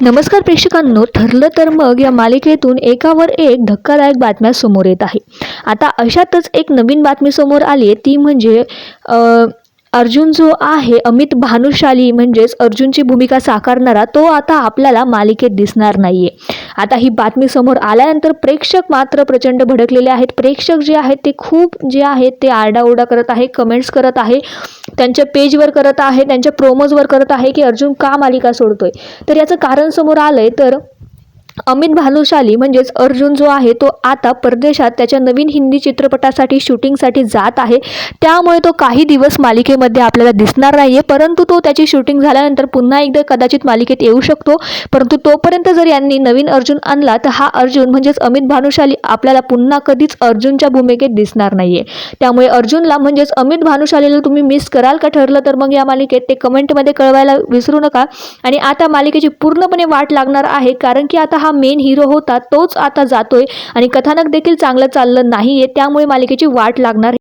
नमस्कार प्रेक्षकांनो ठरलं तर मग या मालिकेतून एकावर एक धक्कादायक बातम्या समोर येत आहे. आता अशातच एक नवीन बातमी समोर आली आहे ती म्हणजे अर्जुन जो आहे अमित भानुशाली म्हणजेच अर्जुनची भूमिका साकारणारा तो आता आपल्याला मालिकेत दिसणार नाही आहे आता ही बातमी समोर आल्यानंतर प्रेक्षक मात्र प्रचंड भडकलेले आहेत. प्रेक्षक जे आहेत ते खूप जे आहेत ते आरडाओरडा करत आहे कमेंट्स करत आहे त्यांच्या पेजवर करत आहे त्यांच्या प्रोमोजवर करत आहे की अर्जुन का मालिका सोडतोय? तर याचं कारण समोर आलंय तर अमित भानुशाली म्हणजेच अर्जुन जो आहे तो आता परदेशात त्याच्या नवीन हिंदी चित्रपटासाठी शूटिंगसाठी जात आहे. त्यामुळे तो काही दिवस मालिकेमध्ये आपल्याला दिसणार नाही आहे परंतु तो त्याची शूटिंग झाल्यानंतर पुन्हा एकदा कदाचित मालिकेत येऊ शकतो. परंतु तोपर्यंत जर यांनी नवीन अर्जुन आणला तर हा अर्जुन म्हणजेच अमित भानुशाली आपल्याला पुन्हा कधीच अर्जुनच्या भूमिकेत दिसणार नाही आहे त्यामुळे अर्जुनला म्हणजेच अमित भानुशालीला तुम्ही मिस कराल का ठरलं तर मग या मालिकेत ते कमेंटमध्ये कळवायला विसरू नका. आणि आता मालिकेची पूर्णपणे वाट लागणार आहे कारण की आता हा मेन हिरो होता तोच आता जातोय. आणि कथानक देखील चांगलं चाललं नाही आहे त्यामुळे मालिकेची वाट लागणार